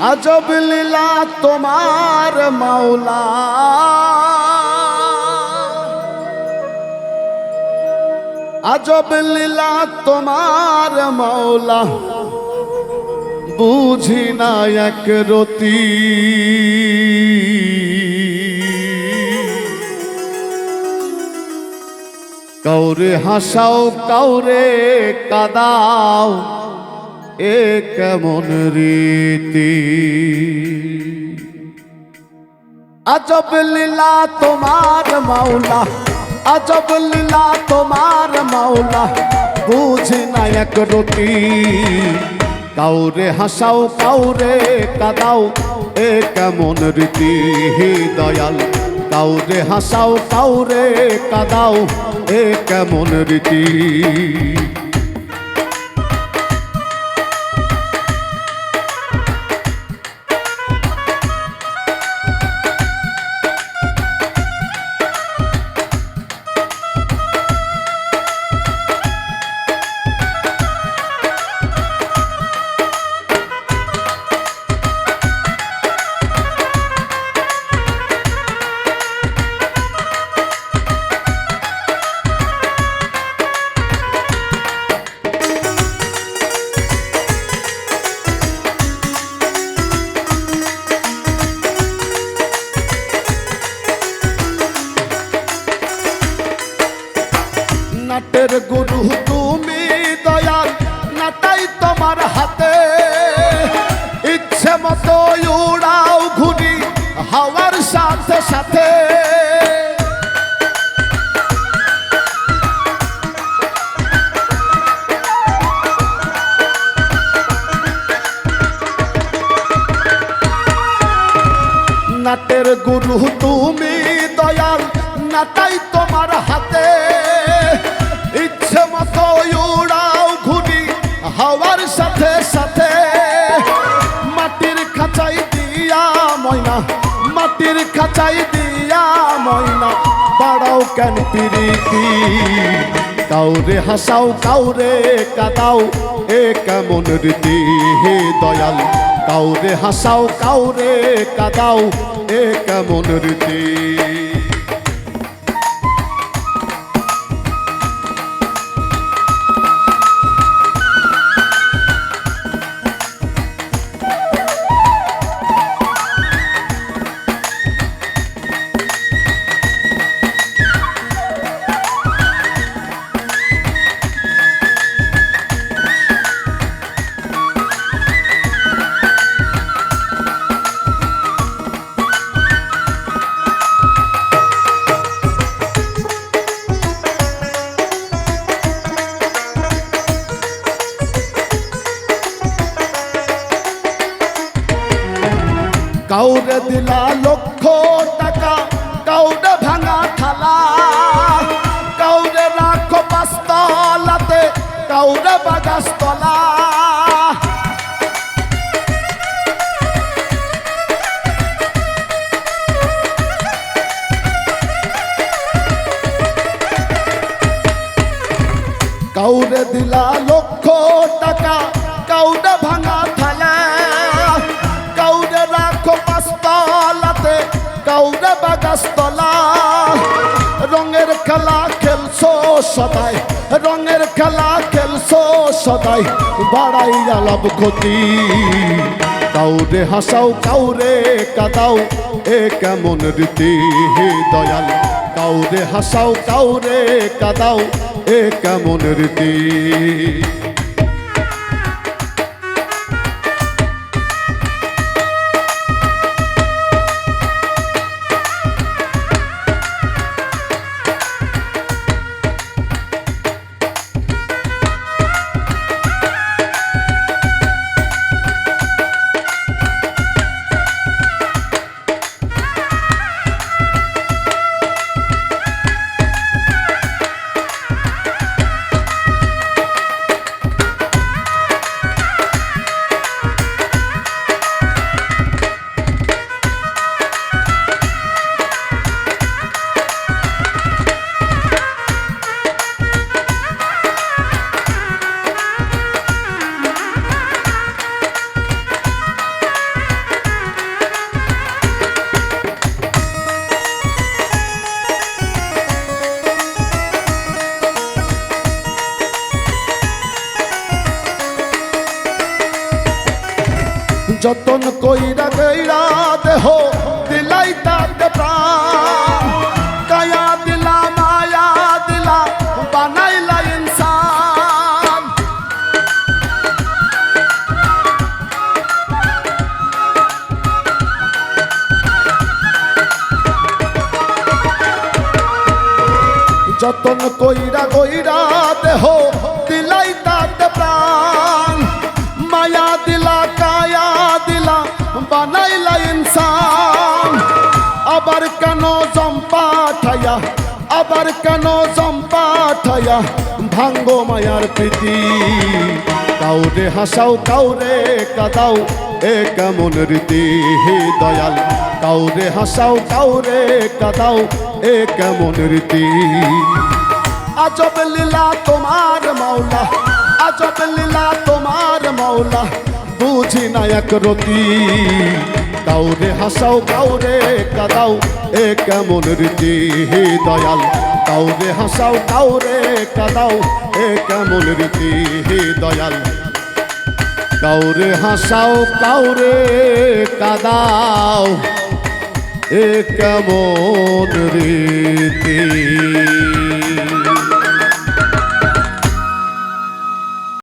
আজব লীলা তোমার মাওলা। আজব লীলা তোমার মাওলা। বুঝি না এক রতি। কাউরে হাসাও, কাউরে কাদাও। এ কেমন রীতি? আজব লীলা তোমার মাওলা, আজব লীলা তোমার মাওলা, বুঝি না এক রতি। কাউরে হাসাও, কাউরে কাদাও, এ কেমন রীতি দয়াল। কাউরে হাসাও, কাউরে কাদাও, এ কেমন রীতি। তোমার হাতে। ইচ্ছে মতো উড়াও ঘুরি হাওয়ার সাথে সাথে। নাটের গুরু, তুমি দয়াল, নাটাই তোমার হাতে। ইচ্ছে মতো হাওয়ার সাথে সাথে মাটির খাঁচাই দিয়া ময়না, মাটির খাঁচাই দিয়া ময়না। বাড়াও কেন পিরিতি? কাউরে হাসাও, কাউরে কাদাও, এ কেমন রীতি হে দয়াল? কাউরে হাসাও, কাউরে কাদাও, এ কেমন রীতি? দিলা লক্ষ টাকা। কাউরে ভাঙা থালা কাউরে রাখো পাঁচতলাতে কাউরে বাগাস্তলা। বাগাস্তলা রঙের খেলা খেলছো সদাই, রঙের খেলা খেলছো সদাই, বাড়াই লাভ ক্ষতি। কাউরে হাসাও, কাউরে কাদাও, এ কেমন রীতি দয়াল? কাউরে হাসাও, কাউরে কাদাও, এ কেমন রীতি? যতন কইরা গইরা দেহ দিলাই তাতে প্রাণ। কায়া দিলা, মায়া দিলা, বানাইলা ইনসান। যতন কইরা গইরা দেহ আবার কেন জম্পা ঠাইয়া আবার কেন জম্পা ঠাইয়া ভাঙ্গো মায়ার প্রীতি। কাউরে হাসাও, কাউরে কাদাও, এ কেমন রীতি? হে দয়াল, কাউরে হাসাও, কাউরে কাদাও, এ কেমন রীতি? আজব লীলা তোমার মাওলা, আজব লীলা তোমার মাওলা, বুঝি না এক রতি। কাউরে হাসাও কাউরে কাদাও। এ কেমন রীতি দয়াল? কাউরে হাসাও কাউরে কাদাও। এ কেমন রীতি দয়াল? কাউরে হাসাও কাউরে কাদাও। এ কেমন রীতি?